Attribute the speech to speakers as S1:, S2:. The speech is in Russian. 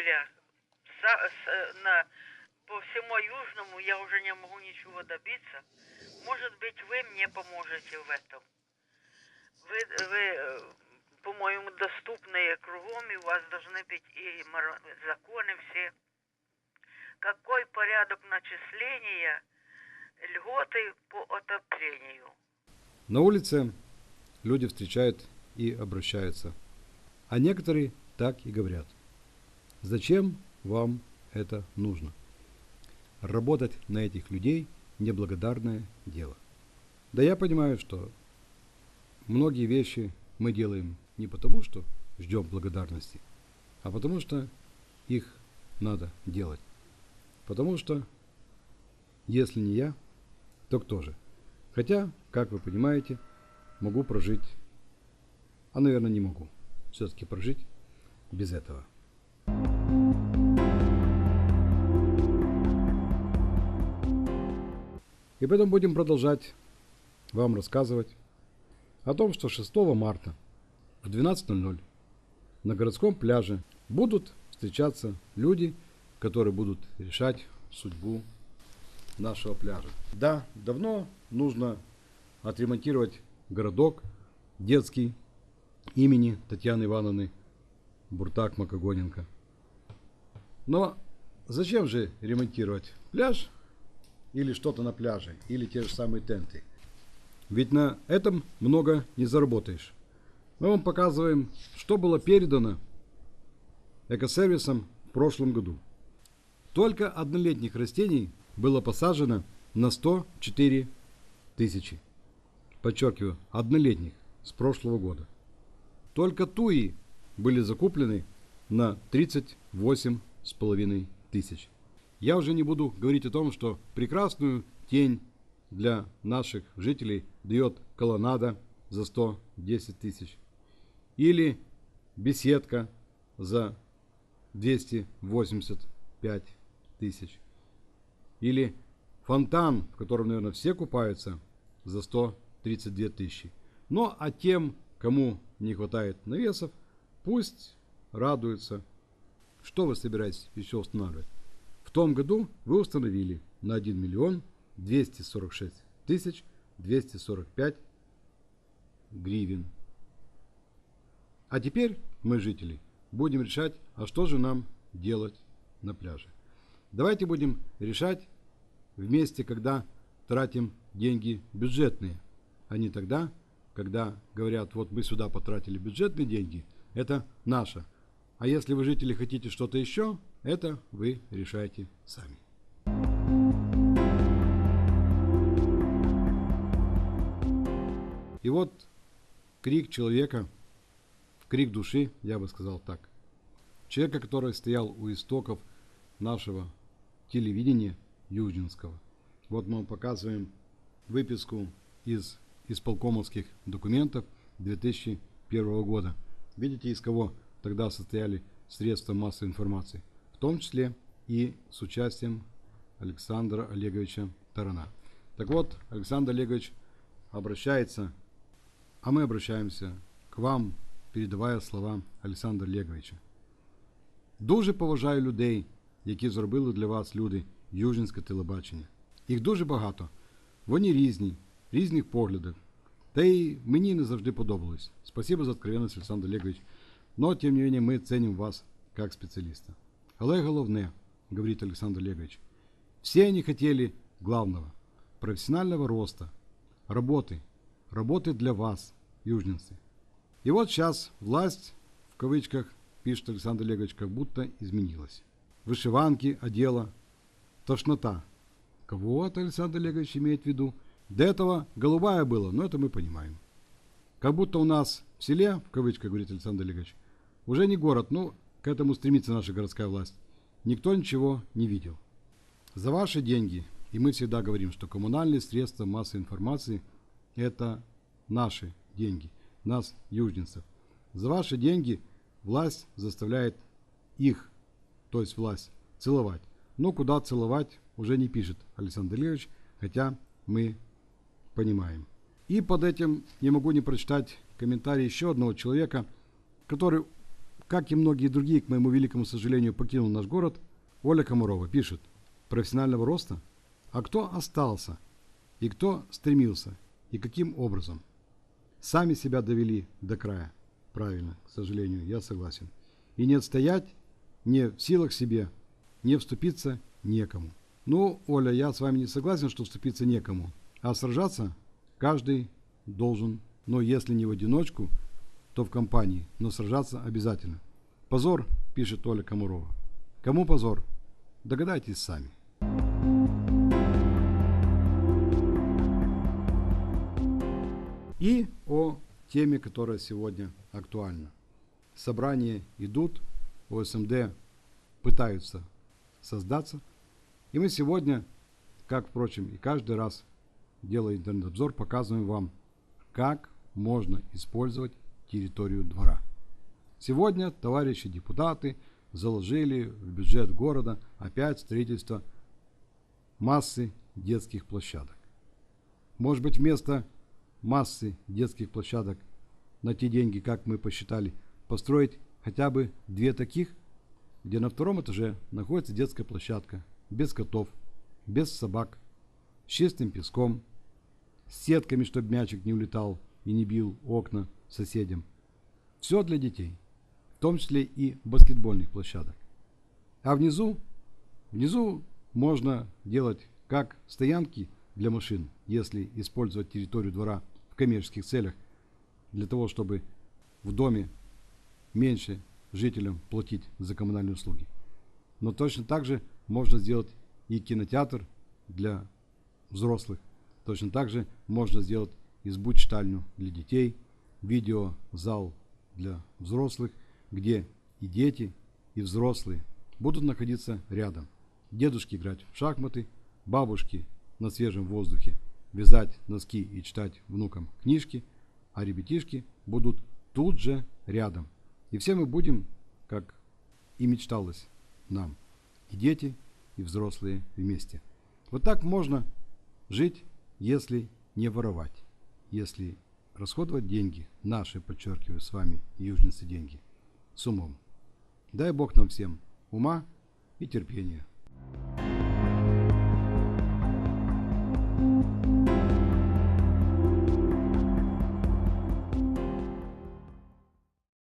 S1: пляж. Са- с- на, по всему Южному я уже не могу ничего добиться. Может быть, вы мне поможете в этом. Вы, вы э, по-моему, доступные кругом, и у вас должны быть и законы все. Какой порядок начисления льготы по отоплению?
S2: На улице люди встречают и обращаются. А некоторые так и говорят. Зачем вам это нужно? Работать на этих людей – неблагодарное дело. Да я понимаю, что многие вещи мы делаем не потому, что ждем благодарности, а потому что их надо делать. Потому что если не я, то кто же? Хотя, как вы понимаете, могу прожить, а наверное не могу все-таки прожить без этого. И поэтому будем продолжать вам рассказывать о том, что 6 марта в 12.00 на городском пляже будут встречаться люди, которые будут решать судьбу нашего пляжа. Да, давно нужно отремонтировать городок детский имени Татьяны Ивановны Буртак-Макогоненко. Но зачем же ремонтировать пляж или что-то на пляже, или те же самые тенты? Ведь на этом много не заработаешь. Мы вам показываем, что было передано экосервисом в прошлом году. Только однолетних растений было посажено на 104 тысячи. Подчеркиваю, однолетних с прошлого года. Только туи были закуплены на 38 с половиной тысяч. Я уже не буду говорить о том, что прекрасную тень для наших жителей дает колоннада за 110 тысяч. Или беседка за 285 тысяч. Или фонтан, в котором, наверное, все купаются, за 132 тысячи. Ну, а тем, кому не хватает навесов, пусть радуются. Что вы собираетесь еще устанавливать? В том году вы установили на 1 миллион 246 тысяч 245 гривен. А теперь мы, жители, будем решать, а что же нам делать на пляже. Давайте будем решать вместе, когда тратим деньги бюджетные, а не тогда, когда говорят, вот мы сюда потратили бюджетные деньги, это наше. А если вы, жители, хотите что-то еще, это вы решаете сами. И вот крик человека, крик души, я бы сказал так. Человека, который стоял у истоков нашего телевидения Южинского. Вот мы показываем выписку из исполкомовских документов 2001 года. Видите, из кого тогда состояли средства массовой информации, в том числе и с участием Александра Олеговича Тарана. Так вот, Александр Олегович обращается, а мы обращаемся к вам, передавая слова Олександра Олеговича. Дуже поважаю людей, які зробили для вас люди Южинське телебачення. Їх дуже багато. Вони різні, різних поглядів. Та й мені не завжди подобалось. Спасибо за откровенность, Олександр Олегович. Но, тем не менее, мы ценим вас как специалиста. Але головне, говорит Александр Олегович, все они хотели главного – профессионального роста, работы, работы для вас, южненцы. И вот сейчас власть, в кавычках, пишет Александр Олегович, как будто изменилась. Вышиванки, одела, тошнота. Кого это Александр Олегович имеет в виду? До этого голубая была, но это мы понимаем. Как будто у нас в селе, в кавычках, говорит Александр Олегович, уже не город, ну, к этому стремится наша городская власть. Никто ничего не видел. За ваши деньги, и мы всегда говорим, что коммунальные средства массовой информации – это наши деньги, нас, южненцев. За ваши деньги власть заставляет их, то есть власть, целовать. Но куда целовать, уже не пишет Александр Ильич, хотя мы понимаем. И под этим не могу не прочитать комментарий еще одного человека, который как и многие другие, к моему великому сожалению, покинул наш город, Оля Комарова пишет, профессионального роста? А кто остался? И кто стремился? И каким образом? Сами себя довели до края. Правильно, к сожалению, я согласен. И не отстоять не в силах себе, не вступиться некому. Ну, Оля, я с вами не согласен, что вступиться некому. А сражаться каждый должен, но если не в одиночку, то в компании, но сражаться обязательно. Позор, пишет Оля Комарова. Кому позор? Догадайтесь сами. И о теме, которая сегодня актуальна. Собрания идут, ОСМД пытаются создаться. И мы сегодня, как, впрочем, и каждый раз, делая интернет-обзор, показываем вам, как можно использовать территорию двора. Сегодня товарищи депутаты заложили в бюджет города опять строительство массы детских площадок. Может быть, вместо массы детских площадок на те деньги, как мы посчитали, построить хотя бы две таких, где на втором этаже находится детская площадка, без котов, без собак, с чистым песком, с сетками, чтобы мячик не улетал и не бил окна соседям. Все для детей, в том числе и баскетбольных площадок. А внизу, внизу можно делать как стоянки для машин, если использовать территорию двора в коммерческих целях, для того, чтобы в доме меньше жителям платить за коммунальные услуги. Но точно так же можно сделать и кинотеатр для взрослых. Точно так же можно сделать избу-читальню для детей, видеозал для взрослых, где и дети, и взрослые будут находиться рядом. Дедушки играть в шахматы, бабушки на свежем воздухе вязать носки и читать внукам книжки, а ребятишки будут тут же рядом. И все мы будем, как и мечталось нам, и дети, и взрослые вместе. Вот так можно жить, если не воровать, если расходовать деньги, наши, подчеркиваю с вами, южницы деньги, с умом. Дай Бог нам всем ума и терпения.